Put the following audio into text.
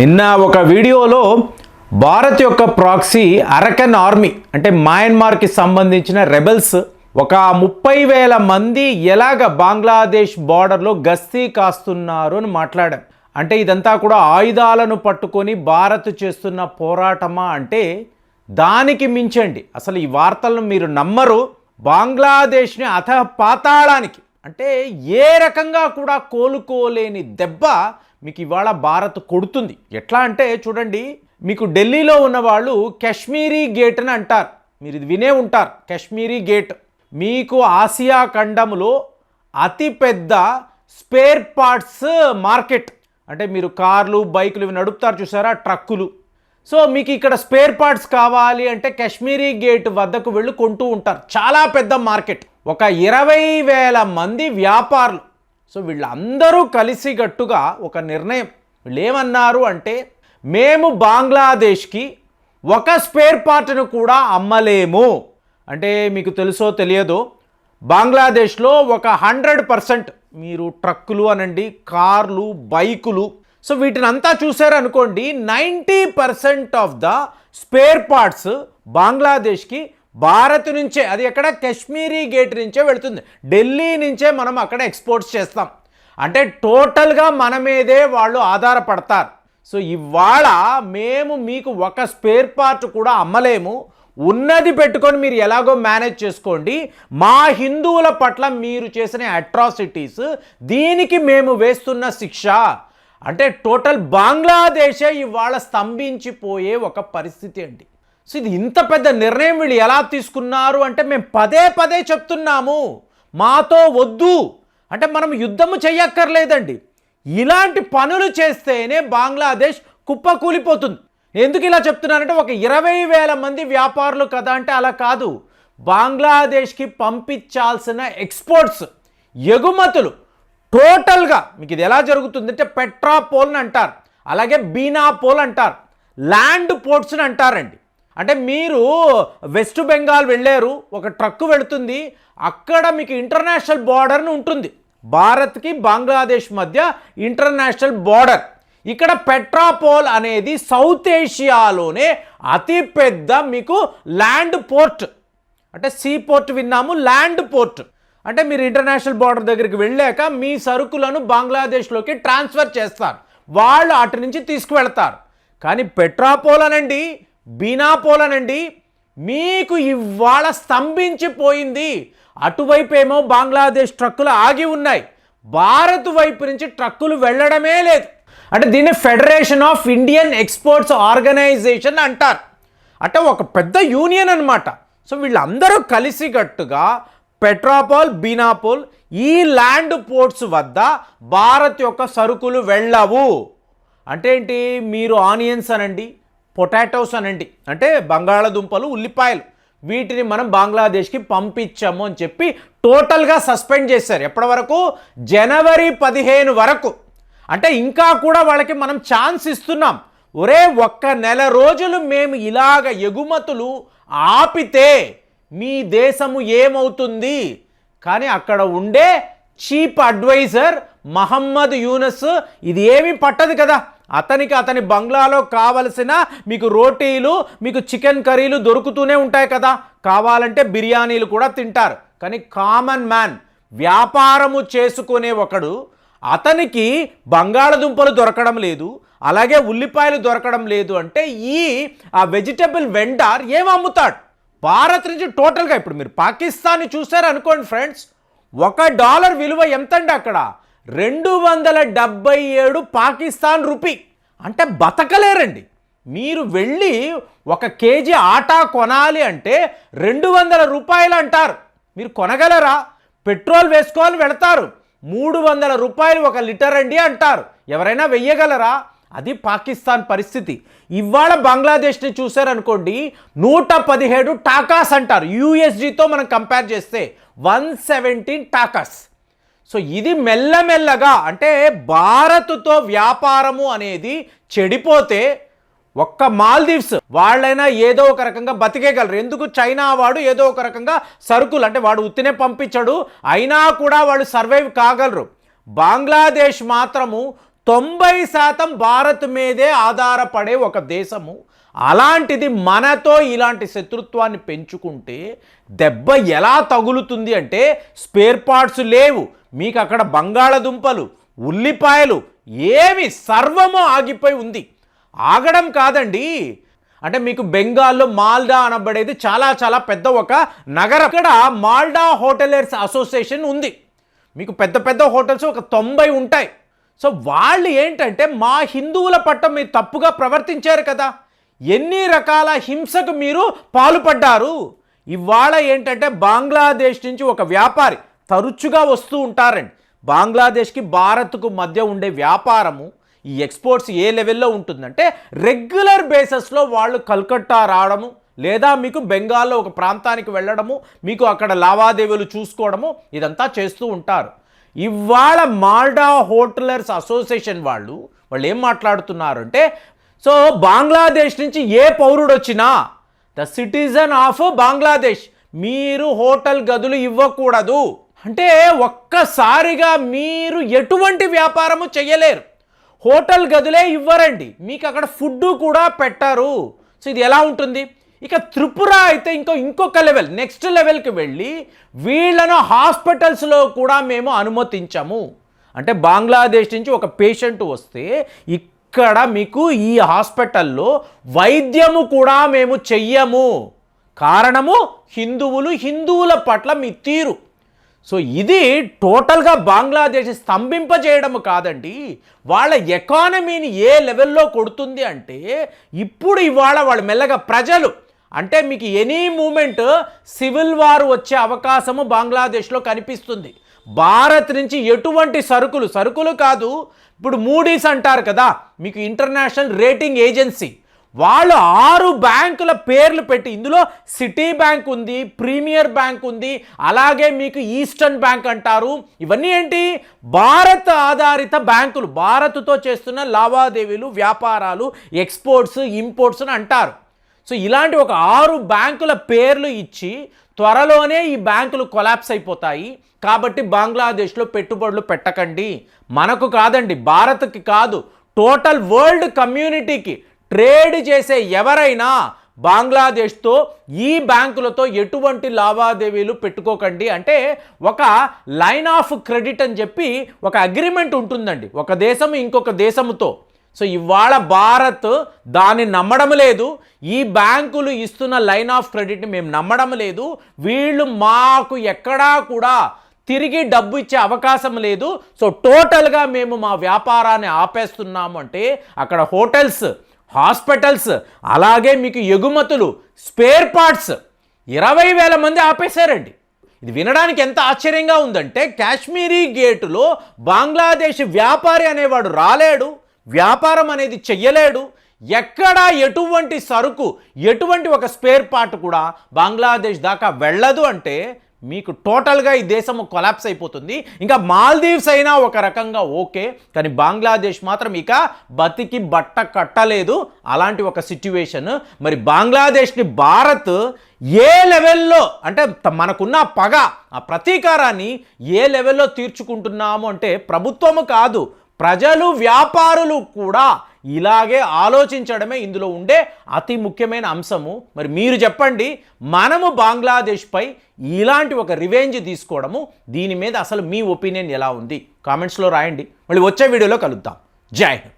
నిన్న ఒక వీడియోలో భారత్ యొక్క ప్రాక్సీ అరకన్ ఆర్మీ అంటే మయన్మార్కి సంబంధించిన రెబెల్స్ ఒక ముప్పై వేల మంది ఎలాగ బంగ్లాదేశ్ బార్డర్లో గస్తీ కాస్తున్నారు అని మాట్లాడాం. అంటే ఇదంతా కూడా ఆయుధాలను పట్టుకొని భారత్ చేస్తున్న పోరాటమా అంటే దానికి మించండి. అసలు ఈ వార్తలను మీరు నమ్మరు. బంగ్లాదేశ్ని అథ పాతాళానికి అంటే ఏ రకంగా కూడా కోలుకోలేని దెబ్బ మీకు ఇవాళ భారత్ కొడుతుంది. ఎట్లా అంటే చూడండి మీకు ఢిల్లీలో ఉన్న వాళ్ళు కాశ్మీరీ గేట్ అని అంటారు. మీరు ఇది వినే ఉంటారు కాశ్మీరీ గేట్. మీకు ఆసియా ఖండంలో అతిపెద్ద స్పేర్ పార్ట్స్ మార్కెట్. అంటే మీరు కార్లు బైకులు ఇవి నడుపుతారు చూసారా ట్రక్కులు. సో మీకు ఇక్కడ స్పేర్ పార్ట్స్ కావాలి అంటే కాశ్మీరీ గేట్ వద్దకు వెళ్ళి కొంటూ ఉంటారు. చాలా పెద్ద మార్కెట్. ఒక ఇరవై వేల మంది వ్యాపారులు సో వీళ్ళందరూ కలిసిగట్టుగా ఒక నిర్ణయం. వీళ్ళు ఏమన్నారు అంటే మేము బంగ్లాదేశ్కి ఒక స్పేర్ పార్ట్ను కూడా అమ్మలేము. అంటే మీకు తెలుసో తెలియదో బంగ్లాదేశ్లో ఒక హండ్రెడ్ పర్సెంట్ మీరు ట్రక్కులు అనండి కార్లు బైకులు. సో వీటిని అంతా చూసారనుకోండి ninety percent of the spare parts బంగ్లాదేశ్కి Bharat నుంచే అది ఎక్కడ? కాశ్మీరీ గేట్ నుంచే వెళుతుంది. ఢిల్లీ నుంచే మనం అక్కడ ఎక్స్పోర్ట్స్ చేస్తాం. అంటే టోటల్గా మన మీదే వాళ్ళు ఆధారపడతారు. సో ఇవాళ మేము మీకు ఒక స్పేర్ పార్ట్ కూడా అమ్మలేము. ఉన్నది పెట్టుకొని మీరు ఎలాగో మేనేజ్ చేసుకోండి. మా హిందువుల పట్ల మీరు చేసిన అట్రాసిటీస్ దీనికి మేము వేస్తున్న శిక్ష. అంటే టోటల్ బంగ్లాదేశే ఇవాళ స్తంభించిపోయే ఒక పరిస్థితి అండి. సో ఇది ఇంత పెద్ద నిర్ణయం వీళ్ళు ఎలా తీసుకున్నారు అంటే మేము పదే పదే చెప్తున్నాము. మాతో వద్దు. అంటే మనం యుద్ధము చెయ్యక్కర్లేదండి. ఇలాంటి పనులు చేస్తేనే బంగ్లాదేశ్ కుప్పకూలిపోతుంది. ఎందుకు ఇలా చెప్తున్నానంటే ఒక ఇరవై వేల మంది వ్యాపారులు కదా అంటే అలా కాదు. బంగ్లాదేశ్కి పంపించాల్సిన ఎక్స్పోర్ట్స్ ఎగుమతులు టోటల్గా మీకు ఇది ఎలా జరుగుతుందంటే పెట్రాపోల్ని అంటారు. అలాగే బీనాపోల్ అంటారు. ల్యాండ్ పోర్ట్స్ని అంటారండి. అంటే మీరు వెస్ట్ బెంగాల్ వెళ్ళారు ఒక ట్రక్కు వెళుతుంది అక్కడ మీకు ఇంటర్నేషనల్ బార్డర్ని ఉంటుంది. భారత్కి బంగ్లాదేశ్ మధ్య ఇంటర్నేషనల్ బార్డర్. ఇక్కడ పెట్రాపోల్ అనేది సౌత్ ఏషియాలోనే అతిపెద్ద మీకు ల్యాండ్ పోర్ట్. అంటే సీ పోర్ట్ విన్నాము ల్యాండ్ పోర్ట్. అంటే మీరు ఇంటర్నేషనల్ బార్డర్ దగ్గరికి వెళ్ళాక మీ సరుకులను బంగ్లాదేశ్లోకి ట్రాన్స్ఫర్ చేస్తారు. వాళ్ళు అటు నుంచి తీసుకువెళ్తారు. కానీ పెట్రాపోల్ అనండి బీనాపోల్ అనండి మీకు ఇవాళ స్తంభించిపోయింది. అటువైపు ఏమో బంగ్లాదేశ్ ట్రక్కులు ఆగి ఉన్నాయి. భారత్ వైపు నుంచి ట్రక్కులు వెళ్ళడమే లేదు. అంటే దీన్ని federation of Indian exports organisation అంటారు. అంటే ఒక పెద్ద యూనియన్ అనమాట సో వీళ్ళందరూ కలిసికట్టుగా పెట్రాపోల్ బీనాపోల్ ఈ ల్యాండ్ పోర్ట్స్ వద్ద భారత్ యొక్క సరుకులు వెళ్ళవు. అంటే ఏంటి? మీరు ఆనియన్స్ అనండి పొటాటోస్ అనండి. అంటే బంగాళదుంపలు ఉల్లిపాయలు. వీటిని మనం బంగ్లాదేశ్కి పంపించాము అని చెప్పి టోటల్గా సస్పెండ్ చేశారు. ఎప్పటి వరకు? జనవరి పదిహేను వరకు. అంటే ఇంకా కూడా వాళ్ళకి మనం ఛాన్స్ ఇస్తున్నాం. ఒరే ఒక్క నెల రోజులు మేము ఇలాగ ఎగుమతులు ఆపితే మీ దేశము ఏమవుతుంది? కానీ అక్కడ ఉండే చీప్ అడ్వైజర్ మహమ్మద్ యూనస్ ఇది ఏమీ పట్టదు కదా. అతనికి అతని బంగ్లాలో కావలసిన మీకు రోటీలు మీకు చికెన్ కర్రీలు దొరుకుతూనే ఉంటాయి కదా. కావాలంటే బిర్యానీలు కూడా తింటారు. కానీ కామన్ మ్యాన్ వ్యాపారము చేసుకునే ఒకడు అతనికి బంగాళదుంపలు దొరకడం లేదు అలాగే ఉల్లిపాయలు దొరకడం లేదు అంటే ఈ ఆ వెజిటబుల్ వెండర్ ఏం అమ్ముతాడు? భారత్ నుంచి టోటల్గా ఇప్పుడు మీరు పాకిస్తాన్ని చూసారు అనుకోండి ఫ్రెండ్స్ ఒక డాలర్ విలువ ఎంతండి అక్కడ? రెండు వందల డెబ్బై ఏడు పాకిస్తాన్ రూపీ. అంటే బతకలేరండి. మీరు వెళ్ళి ఒక కేజీ ఆటా కొనాలి అంటే రెండు వందల రూపాయలు అంటారు. మీరు కొనగలరా? పెట్రోల్ వేసుకోవాలి వెళతారు. మూడు వందల రూపాయలు ఒక లీటర్ అండి అంటారు. ఎవరైనా వెయ్యగలరా? అది పాకిస్తాన్ పరిస్థితి. ఇవాళ బంగ్లాదేశ్ని చూశారనుకోండి నూట పదిహేడు టాకాస్ అంటారు. యూఎస్జీతో మనం కంపేర్ చేస్తే వన్ సెవెంటీన్ టాకాస్. సో ఇది మెల్లమెల్లగా అంటే భారత్తో వ్యాపారము అనేది చెడిపోతే ఒక్క మాల్దీవ్స్ వాళ్ళైనా ఏదో ఒక రకంగా బతికేయగలరు. ఎందుకు చైనా వాడు ఏదో ఒక రకంగా సరుకులు అంటే వాడు ఉత్తినే పంపించడు అయినా కూడా వాళ్ళు సర్వైవ్ కాగలరు. బంగ్లాదేశ్ మాత్రము తొంభై శాతం భారత్ మీదే ఆధారపడే ఒక దేశము. అలాంటిది మనతో ఇలాంటి శత్రుత్వాన్ని పెంచుకుంటే దెబ్బ ఎలా తగులుతుంది అంటే స్పేర్ పార్ట్స్ లేవు. మీకు అక్కడ బంగాళదుంపలు ఉల్లిపాయలు ఏమి సర్వము ఆగిపోయి ఉంది. ఆగడం కాదండి. అంటే మీకు బెంగాల్లో మాల్డా అనబడేది చాలా చాలా పెద్ద ఒక నగరం. అక్కడ మాల్డా హోటలర్స్ అసోసియేషన్ ఉంది. మీకు పెద్ద పెద్ద హోటల్స్ ఒక తొంభై ఉంటాయి. సో వాళ్ళు ఏంటంటే మా హిందువుల పట్ల మీరు తప్పుగా ప్రవర్తించారు కదా. ఎన్ని రకాల హింసకు మీరు పాల్పడ్డారు. ఇవాళ ఏంటంటే బంగ్లాదేశ్ నుంచి ఒక వ్యాపారి తరచుగా వస్తూ ఉంటారండి. బంగ్లాదేశ్కి భారత్కు మధ్య ఉండే వ్యాపారము ఈ ఎక్స్పోర్ట్స్ ఏ లెవెల్లో ఉంటుందంటే రెగ్యులర్ బేసిస్లో వాళ్ళు కల్కట్టా రావడము లేదా మీకు బెంగాల్లో ఒక ప్రాంతానికి వెళ్ళడము మీకు అక్కడ లావాదేవీలు చూసుకోవడము ఇదంతా చేస్తూ ఉంటారు. ఇవాళ మాల్డా హోటలర్స్ అసోసియేషన్ వాళ్ళు వాళ్ళు ఏం మాట్లాడుతున్నారు అంటే సో బంగ్లాదేశ్ నుంచి ఏ పౌరుడు వచ్చినా ద సిటిజన్ ఆఫ్ బంగ్లాదేశ్ మీరు హోటల్ గదులు ఇవ్వకూడదు. అంటే ఒక్కసారిగా మీరు ఎటువంటి వ్యాపారము చేయలేరు హోటల్ గదులే ఇవ్వరండి. మీకు అక్కడ ఫుడ్ కూడా పెట్టరు. సో ఇది ఎలా ఉంటుంది? ఇక త్రిపుర అయితే ఇంకో ఇంకొక లెవెల్ నెక్స్ట్ లెవెల్కి వెళ్ళి వీళ్ళను హాస్పిటల్స్లో కూడా మేము అనుమతించము. అంటే బంగ్లాదేశ్ నుంచి ఒక పేషెంట్ వస్తే ఇక్కడ మీకు ఈ హాస్పిటల్లో వైద్యము కూడా మేము చెయ్యము. కారణము హిందువులు హిందువుల పట్ల మీ తీరు. సో ఇది టోటల్గా బంగ్లాదేశ్ స్తంభింపజేయడం కాదండి. వాళ్ళ ఎకానమీని ఏ లెవెల్లో కొడుతుంది అంటే ఇప్పుడు ఇవాళ వాళ్ళు మెల్లగా ప్రజలు అంటే మీకు ఎనీ మూమెంట్ సివిల్ వార్ వచ్చే అవకాశము బంగ్లాదేశ్లో కనిపిస్తుంది. భారత్ నుంచి ఎటువంటి సరుకులు సరుకులు కాదు ఇప్పుడు మూడీస్ అంటారు కదా మీకు ఇంటర్నేషనల్ రేటింగ్ ఏజెన్సీ. వాళ్ళు ఆరు బ్యాంకుల పేర్లు పెట్టి ఇందులో సిటీ బ్యాంక్ ఉంది ప్రీమియర్ బ్యాంక్ ఉంది అలాగే మీకు ఈస్టర్న్ బ్యాంక్ అంటారు. ఇవన్నీ ఏంటి? భారత్ ఆధారిత బ్యాంకులు. భారత్తో చేస్తున్న లావాదేవీలు వ్యాపారాలు ఎక్స్పోర్ట్స్ ఇంపోర్ట్స్ అని అంటారు. సో ఇలాంటి ఒక ఆరు బ్యాంకుల పేర్లు ఇచ్చి త్వరలోనే ఈ బ్యాంకులు కొలాప్స్ అయిపోతాయి. కాబట్టి బంగ్లాదేశ్లో పెట్టుబడులు పెట్టకండి. మనకు కాదండి భారత్కి కాదు టోటల్ వరల్డ్ కమ్యూనిటీకి ట్రేడ్ చేసే ఎవరైనా బంగ్లాదేశ్తో ఈ బ్యాంకులతో ఎటువంటి లావాదేవీలు పెట్టుకోకండి. అంటే ఒక లైన్ ఆఫ్ క్రెడిట్ అని చెప్పి ఒక అగ్రిమెంట్ ఉంటుందండి. ఒక దేశం ఇంకొక దేశముతో. సో ఇవాళ భారత్ దాన్ని నమ్మడం లేదు. ఈ బ్యాంకులు ఇస్తున్న లైన్ ఆఫ్ క్రెడిట్ని మేము నమ్మడం లేదు. వీళ్ళు మాకు ఎక్కడా కూడా తిరిగి డబ్బు ఇచ్చే అవకాశం లేదు. సో టోటల్గా మేము మా వ్యాపారాన్ని ఆపేస్తున్నాము అంటే అక్కడ హోటల్స్ హాస్పిటల్స్ అలాగే మీకు ఎగుమతులు స్పేర్ పార్ట్స్. ఇరవై వేల మంది ఆపేశారండి. ఇది వినడానికి ఎంత ఆశ్చర్యంగా ఉందంటే కాశ్మీరీ గేటులో బంగ్లాదేశ్ వ్యాపారి అనేవాడు రాలేడు వ్యాపారం అనేది చెయ్యలేడు. ఎక్కడా ఎటువంటి సరుకు ఎటువంటి ఒక స్పేర్ పార్ట్ కూడా బంగ్లాదేశ్ దాకా వెళ్ళదు అంటే మీకు టోటల్గా ఈ దేశము కొలాప్స్ అయిపోతుంది. ఇంకా మాల్దీవ్స్ అయినా ఒక రకంగా ఓకే కానీ బంగ్లాదేశ్ మాత్రం ఇక బతికి బట్ట కట్టలేదు అలాంటి ఒక సిచ్యువేషన్. మరి బంగ్లాదేశ్ని భారత్ ఏ లెవెల్లో అంటే త- మనకున్న పగ ఆ ప్రతీకారాన్ని ఏ లెవెల్లో తీర్చుకుంటున్నాము అంటే ప్రభుత్వము కాదు ప్రజలు వ్యాపారులు కూడా ఇలాగే ఆలోచించడమే ఇందులో ఉండే అతి ముఖ్యమైన అంశము. మరి మీరు చెప్పండి మనము బంగ్లాదేశ్పై ఇలాంటి ఒక రివెంజ్ తీసుకోవడము దీని మీద అసలు మీ ఒపీనియన్ ఎలా ఉంది? కామెంట్స్లో రాయండి. మళ్ళీ వచ్చే వీడియోలో కలుద్దాం. జై హింద్.